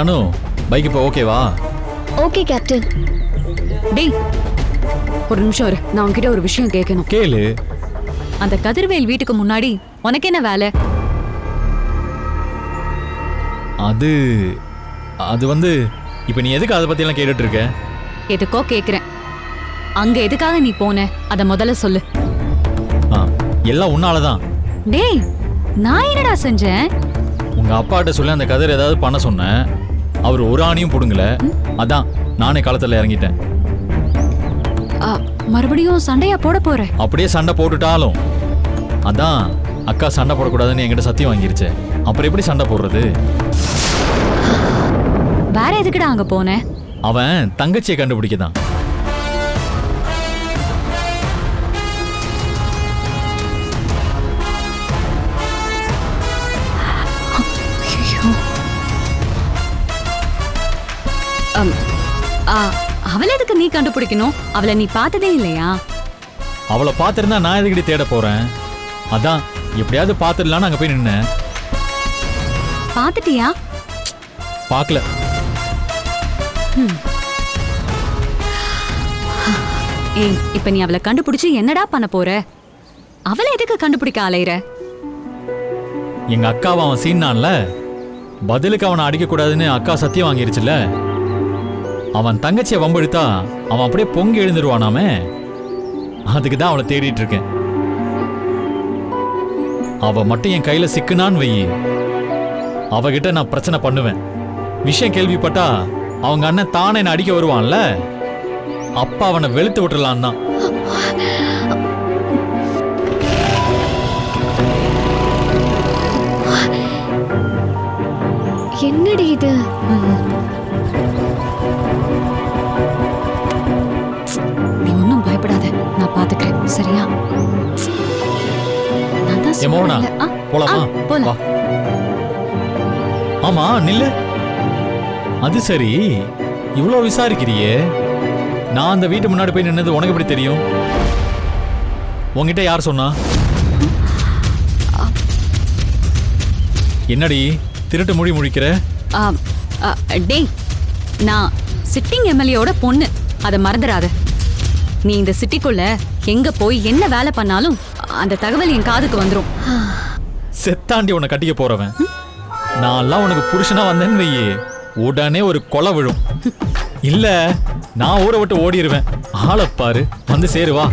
அனு bike இப்போ ஓகேவா okay captain டேய் ஒரு நிமிஷம் இரு. நான் உன்கிட்ட ஒரு விஷயம் கேட்கணும் கேளு. அந்த கதிர்வேல் வீட்டுக்கு முன்னாடி உனக்கு என்ன வேலை? அது அது வந்து இப்போ நீ எதுக்கு அதை பற்றியெல்லாம் கேட்டுட்டு இருக்க? எதுக்கோ கேக்குறேன். அங்க எதுக்காக நீ போன? அத முதல்ல சொல்லு. ஆ எல்லாம் உன்னால தான். டேய் நான் என்னடா செஞ்சேன்? உங்கள் அப்பாட்ட சொல்லி அந்த கதிர் ஏதாவது பண்ண சொன்னேன். அவர் ஒரு ஆணியும் பிடுங்கல. அதான் நானே களத்தில் இறங்கிட்டேன். ஆ, மறுபடியும் சண்டையா போட போற? அப்படியே சண்டை போட்டுட்டாலும். அதான் அக்கா சண்டை போடக்கூடாதுன்னு என்கிட்ட சத்தியம் வாங்கிருச்சே. அப்புறம் எப்படி சண்டை போடுறது? வேற எதுக்குடா அங்க போன? அவன் தங்கச்சியை கண்டுபிடிக்க அவளை எதுக்கு நீ கண்டுபிடிக்கணும்? அவளை நீ பார்த்ததே இல்லையா? அவளை பார்த்துருந்தா நான் எதுக்கடி தேட போறேன்? அதான் எப்படியாவது பார்த்துடலான்னு அங்கே போய் நின்னேன். பார்த்துட்டியா? பார்க்கல. ஏய் இப்ப நீ அவளை கண்டுபிடிச்சு என்னடா பண்ண போற? அவளை எதுக்கு கண்டுபிடிக்க அலையிற? எங்க அக்காவை அவன் சீனான்ல பதிலுக்கு அவனை அடிக்கக்கூடாதுன்னு அக்கா சத்தியம் வாங்கிருச்சுல அவன் தங்கச்சியை வம்பெடுத்தா அவன் அப்படியே பொங்கி எழுந்துருவானாமே? அதுக்கு தான் அவளை தேடிட்டு இருக்கேன். அவ மட்டும் என் கையில சிக்குனான்னு வை அவகிட்ட நான் பிரச்சனை பண்ணுவேன். விஷயம் கேள்விப்பட்டா அவங்க அண்ணன் தானே என்னை அடிக்க வருவான்ல? அப்பா அவனை வெளுத்து விட்டுறலான் தான். என்னடி இது? சரியா. ஆ, போலாமா? போலாம். ஆமா நில்லு. அது சரி. இவ்வளோ விசாரிக்கிறியே. நான் அந்த வீட்டு முன்னாடி போய் நின்னது உனக்கு எப்படி தெரியும்? உன்கிட்ட யார் சொன்னா? என்னடி திருட்டு மொழி முழிக்கிற? டேய் நான் சிட்டிங் எம்எல்ஏவோட பொண்ணு. அதை மறந்துடாத. நீ இந்த சிட்டிக்குள்ள எங்க போய் என்ன வேலை பண்ணாலும் அந்த தகவல் என் காதுக்கு வந்துரும். செத்தாண்டி உன்னை கட்டிக்க போறவன். நான்லாம் உனக்கு புருஷனா வந்தேன்னு வையே. உடனே ஒரு கொலை விழும். இல்ல நான் ஊரை விட்டு ஓடிடுவேன் ஆளை பாரு வந்து சேரு வா.